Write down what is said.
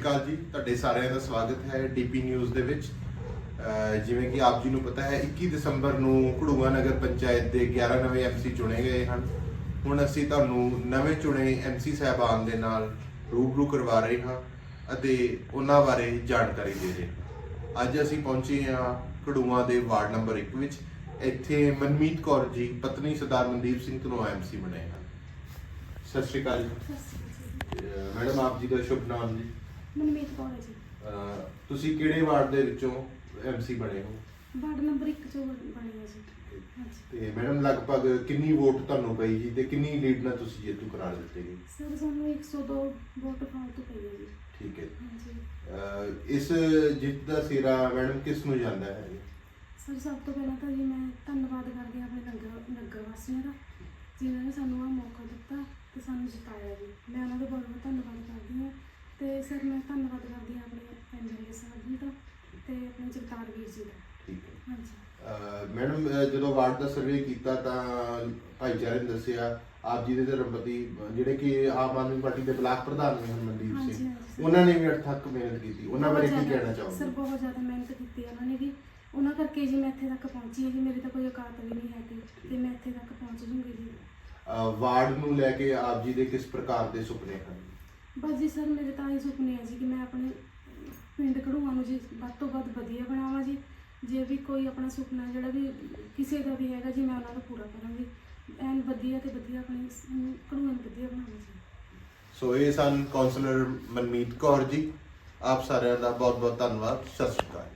ਸ਼੍ਰੀ ਅਕਾਲ ਜੀ ਤੁਹਾਡੇ ਸਾਰਿਆਂ ਦਾ ਸਵਾਗਤ ਹੈ ਡੀਪੀ ਨਿਊਜ਼ ਦੇ ਵਿੱਚ। ਜਿਵੇਂ ਕਿ ਆਪ ਜੀ ਨੂੰ ਪਤਾ ਹੈ 21 ਦਸੰਬਰ ਨੂੰ ਘੜੂਆ ਨਗਰ ਪੰਚਾਇਤ ਦੇ 11 ਨਵੇਂ ਐਮਸੀ ਚੁਣੇ ਗਏ ਹਨ। ਹੁਣ ਅਸੀਂ ਤੁਹਾਨੂੰ ਨਵੇਂ ਚੁਣੇ ਐਮਸੀ ਸਾਹਿਬਾਨ ਦੇ ਨਾਲ ਰੂਬਰੂ ਕਰਵਾ ਰਹੇ ਹਾਂ ਅਤੇ ਉਹਨਾਂ ਬਾਰੇ ਜਾਣਕਾਰੀ ਦੇ ਰਹੇ ਹਾਂ। ਅੱਜ ਅਸੀਂ ਪਹੁੰਚੇ ਹਾਂ ਘੜੂਆ ਦੇ ਵਾਰਡ ਨੰਬਰ 1 ਵਿੱਚ। ਇੱਥੇ ਮਨਮੀਤ ਕੌਰ ਜੀ ਪਤਨੀ ਸਰਦਾਰ ਮਨਦੀਪ ਸਿੰਘ ਤੋਂ ਐਮਸੀ ਬਣੇ ਹਨ। ਸਤਿ ਸ਼੍ਰੀ ਅਕਾਲ ਜੀ। ਮੈਡਮ ਆਪ ਜੀ ਦਾ ਸ਼ੁਭ ਨਾਮ ਜੀ। ਮਨਮੀਤ ਕੌਰ ਹੈ ਜੀ। ਅਹ ਤੁਸੀਂ ਕਿਹੜੇ ਵਾਰਡ ਦੇ ਵਿੱਚੋਂ ਐਮਸੀ ਬਣੇ ਹੋ? ਵਾਰਡ ਨੰਬਰ 1 ਚੋਂ ਬਣੀ ਹੈ ਜੀ ਹਾਂਜੀ। ਤੇ ਮੈਡਮ ਲਗਭਗ ਕਿੰਨੀ ਵੋਟ ਤੁਹਾਨੂੰ ਪਈ ਜੀ ਤੇ ਕਿੰਨੀ ਲੀਡ ਨਾਲ ਤੁਸੀਂ ਜੇਤੂ ਕਰਾਰ ਦਿੱਤੇ ਜੀ? ਸਰ ਸਾਨੂੰ 102 ਵੋਟ ਫਾਲਤੂ ਪਈ ਹੈ ਜੀ। ਠੀਕ ਹੈ। ਹਾਂਜੀ। ਅਹ ਇਸ ਜਿੱਤ ਦਾ ਸਿਰਾ ਮੈਡਮ ਕਿਸ ਨੂੰ ਜਾਂਦਾ ਹੈ? ਜੀ? ਸਰ ਸਭ ਤੋਂ ਪਹਿਲਾਂ ਤਾਂ ਜੀ ਮੈਂ ਧੰਨਵਾਦ ਕਰਦੀ ਹਾਂ ਆਪਣੇ ਨਗਰ ਨਗਰ ਵਾਸੀਆਂ ਦਾ ਜਿਨ੍ਹਾਂ ਨੇ ਸਾਨੂੰ ਆਹ ਮੌਕਾ ਦਿੱਤਾ ਤੇ ਸਾਨੂੰ ਜਿਤਾਇਆ ਜੀ। ਮੈਂ ਉਹਨਾਂ ਦਾ ਬਹੁਤ ਬਹੁਤ ਧੰਨਵਾਦ ਕਰਦੀ ਹਾਂ ਤੇ ਸਰ ਮੈਂ ਧੰਨਵਾਦ ਕਰਦੀ ਹਾਂ ਆਪਣੇ ਐਮਐਲਏ ਸਾਹਿਬ ਜੀ ਦਾ ਤੇ ਆਪਣੇ ਜਗਤਾਰ ਵੀਰ ਜੀ ਦਾ। ਠੀਕ ਹੈ। ਹਾਂਜੀ। ਮੈਡਮ ਅਹ ਜਦੋਂ ਵਾਰਡ ਦਾ ਸਰਵੇ ਕੀਤਾ ਤਾਂ ਭਾਈਚਾਰੇ ਨੇ ਦੱਸਿਆ ਆਪ ਜੀ ਦੇ ਧਰਮਪਤੀ ਜਿਹੜੇ ਕਿ ਆਮ ਆਦਮੀ ਪਾਰਟੀ ਦੇ ਬਲਾਕ ਪ੍ਰਧਾਨ ਨੇ ਹਨ ਮਨਦੀਪ ਹਾਂਜੀ, ਸਿੰਘ ਸਰ। ਉਹਨਾਂ ਨੇ ਵੀ ਅੜਥੱਕ ਮਿਹਨਤ ਕੀਤੀ। ਉਹਨਾਂ ਬਾਰੇ ਕੀ ਬਹੁਤ ਕਹਿਣਾ ਜ਼ਿਆਦਾ- ਸਰ ਚਾਹੋਗੇ? ਬਹੁਤ ਜ਼ਿਆਦਾ ਮਿਹਨਤ ਕੀਤੀ ਉਹਨਾਂ ਨੇ ਵੀ। ਉਹਨਾਂ ਕਰਕੇ ਜੀ ਮੈਂ ਇੱਥੇ ਤੱਕ ਪਹੁੰਚੀ ਹਾਂ ਜੀ। ਮੇਰੀ ਤਾਂ ਕੋਈ ਔਕਾਤ ਵੀ ਨਹੀਂ ਹੈਗੀ ਤੇ ਮੈਂ ਇੱਥੇ ਤੱਕ ਪਹੁੰਚ ਜੂੰਗੀ ਜੀ ਅਹ ਵਾਰਡ ਨੂੰ ਲੈ ਕੇ ਆਪ ਜੀ ਦੇ ਕਿਸ ਪ੍ਰਕਾਰ ਦੇ ਸੁਪਨੇ ਹਨ? ਬਸ ਜੀ ਸਰ ਮੇਰੇ ਤਾਂ ਇਹ ਸੁਪਨੇ ਹੈ ਜੀ ਕਿ ਮੈਂ ਆਪਣੇ ਪਿੰਡ ਜੀ ਵੱਧ ਤੋਂ ਵੱਧ ਵਧੀਆ ਬਣਾਵਾਂ ਜੀ। ਜੇ ਵੀ ਕੋਈ ਆਪਣਾ ਸੁਪਨਾ ਜਿਹੜਾ ਵੀ ਕਿਸੇ ਦਾ ਵੀ ਹੈਗਾ ਜੀ, ਮੈਂ ਉਹਨਾਂ ਨੂੰ ਪੂਰਾ ਕਰਾਂਗੀ। ਐਨ ਵਧੀਆ ਤੇ ਵਧੀਆ ਆਪਣੇ ਇਸ ਨੂੰ ਵਧੀਆ ਬਣਾਵਾਂ ਜੀ। ਸੋ ਇਹ ਸਨ ਕਾਉਂਸਲਰ ਮਨਮੀਤ ਕੌਰ ਜੀ। ਆਪ ਸਾਰਿਆਂ ਦਾ ਬਹੁਤ ਬਹੁਤ ਧੰਨਵਾਦ। ਸਤਿ ਸ਼੍ਰੀ ਅਕਾਲ।